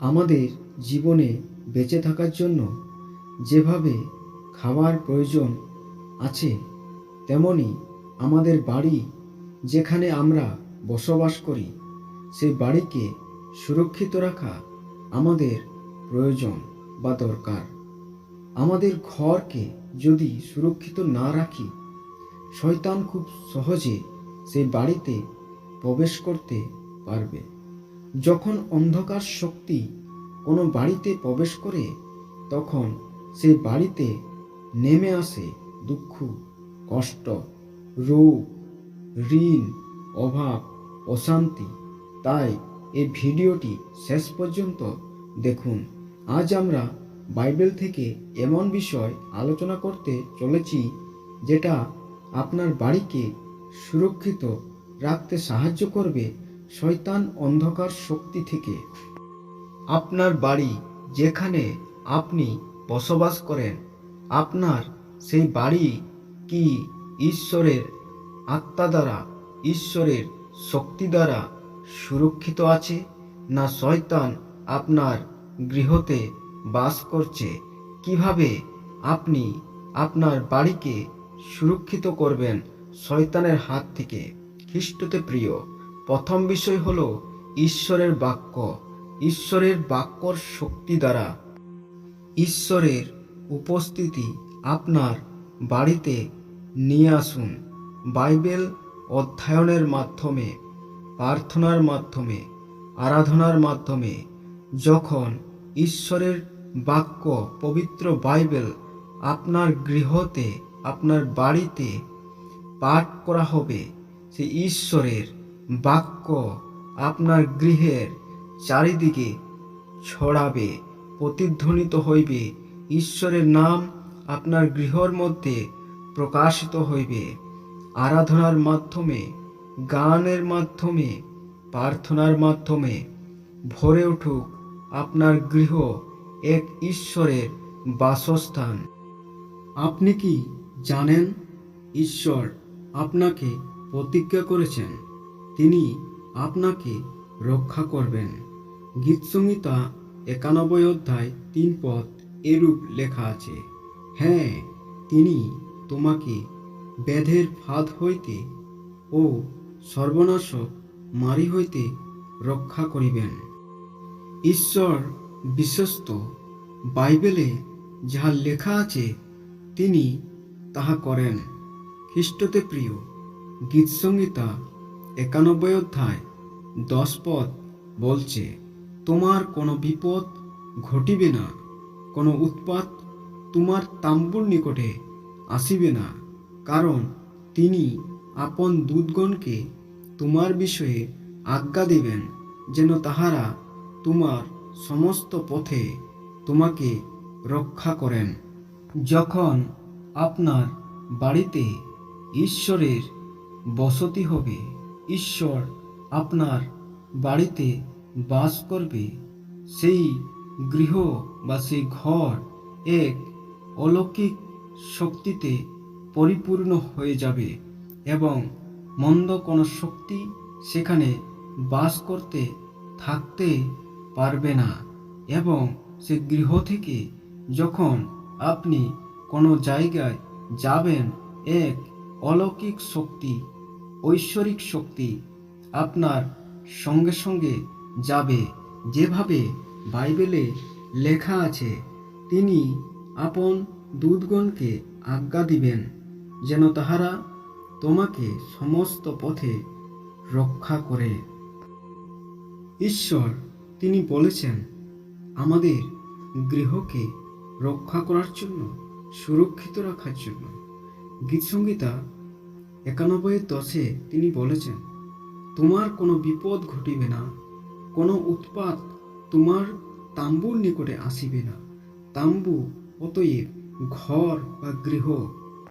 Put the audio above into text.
আমাদের জীবনে বেঁচে থাকার জন্য যেভাবে খাবার প্রয়োজন আছে, তেমনি আমাদের বাড়ি যেখানে আমরা বসবাস করি, সেই বাড়িকে সুরক্ষিত রাখা আমাদের প্রয়োজন বা দরকার। আমাদের ঘরকে যদি সুরক্ষিত না রাখি, শয়তান খুব সহজে সেই বাড়িতে প্রবেশ করতে পারবে। যখন অন্ধকার শক্তি কোনো বাড়িতে প্রবেশ করে, তখন সে বাড়িতে নেমে আসে দুঃখ, কষ্ট, রোগ, ঋণ, অভাব, অশান্তি। তাই এই ভিডিওটি শেষ পর্যন্ত দেখুন। আজ আমরা বাইবেল থেকে এমন বিষয় আলোচনা করতে চলেছি, যেটা আপনার বাড়িকে সুরক্ষিত রাখতে সাহায্য করবে শয়তান অন্ধকার শক্তি থেকে আপনার বাড়ি যেখানে আপনি বসবাস করেন, আপনার সেই বাড়ি কি ঈশ্বরের আত্মা দ্বারা, ঈশ্বরের শক্তি দ্বারা সুরক্ষিত আছে না শয়তান আপনার গৃহতে বাস করছে? কীভাবে আপনি আপনার বাড়িকে সুরক্ষিত করবেন শয়তানের হাত থেকে? খ্রিস্টতে প্রিয় প্রথম বিষয় হল ঈশ্বরের বাক্য, ঈশ্বরের বাক্যর শক্তি দ্বারা। ঈশ্বরের উপস্থিতি আপনার বাড়িতে নিয়ে আসুন। বাইবেল অধ্যয়নের মাধ্যমে, প্রার্থনার মাধ্যমে, আরাধনার মাধ্যমে, যখন ঈশ্বরের বাক্য, পবিত্র বাইবেল আপনার গৃহতে, আপনার বাড়িতে পাঠ করা হবে, সে ঈশ্বরের বাক্য আপনার গৃহের চারিদিকে ছড়াবে, প্রতিধ্বনিত হইবে। ঈশ্বরের নাম আপনার গৃহর মধ্যে প্রকাশিত হইবে। আরাধনার মাধ্যমে, গানের মাধ্যমে, প্রার্থনার মাধ্যমে ভরে উঠুক আপনার গৃহ এক ঈশ্বরের বাসস্থান। আপনি কি জানেন? ঈশ্বর আপনাকে প্রতিজ্ঞা করেছেন। তিনি আপনাকে রক্ষা করবেন। গীতসংহিতা একানব্বই অধ্যায় তিন পদ এরূপ লেখা আছে হ্যাঁ তিনি তোমাকে ব্যাধের ফাঁদ হইতে ও সর্বনাশক মারি হইতে রক্ষা করিবেন। ঈশ্বর বিশ্বস্ত, বাইবেলে যাহা লেখা আছে, তিনি তাহা করেন। খ্রিস্টতে প্রিয়, গীতসংহিতা একানব্বই অধ্যায়, দশ পদ বলছে, তোমার কোনো বিপদ ঘটিবে না, কোনো উৎপাত তোমার তাম্বুর নিকটে আসিবে না, কারণ তিনি আপন দূতগণকে তোমার বিষয়ে আজ্ঞা দেবেন, যেন তাহারা তোমার সমস্ত পথে তোমাকে রক্ষা করেন। যখন আপনার বাড়িতে ঈশ্বরের বসতি হবে ঈশ্বর আপনার বাড়িতে বাস করবে। সেই গৃহ বা সেই ঘর এক অলৌকিক শক্তিতে পরিপূর্ণ হয়ে যাবে এবং মন্দ কোনো শক্তি সেখানে বাস করতে, থাকতে পারবে না এবং সে গৃহ থেকে যখন আপনি কোনো জায়গায় যাবেন, এক অলৌকিক শক্তি ঐশ্বরিক শক্তি আপনার সঙ্গে সঙ্গে যাবে। যেভাবে বাইবেলে লেখা আছে, তিনি আপন দূতগণকে আজ্ঞা দিবেন, যেন তাহারা তোমাকে সমস্ত পথে রক্ষা করে। ঈশ্বর, তিনি বলেছেন, আমাদের গৃহকে রক্ষা করার জন্য, সুরক্ষিত রাখার জন্য। গীতসংগীতা একানব্বই দশে তিনি বলেছেন, তোমার কোনো বিপদ ঘটিবে না, কোনো উৎপাত তোমার তাম্বুর নিকটে আসিবে না। তাম্বু অতএব ঘর বা গৃহ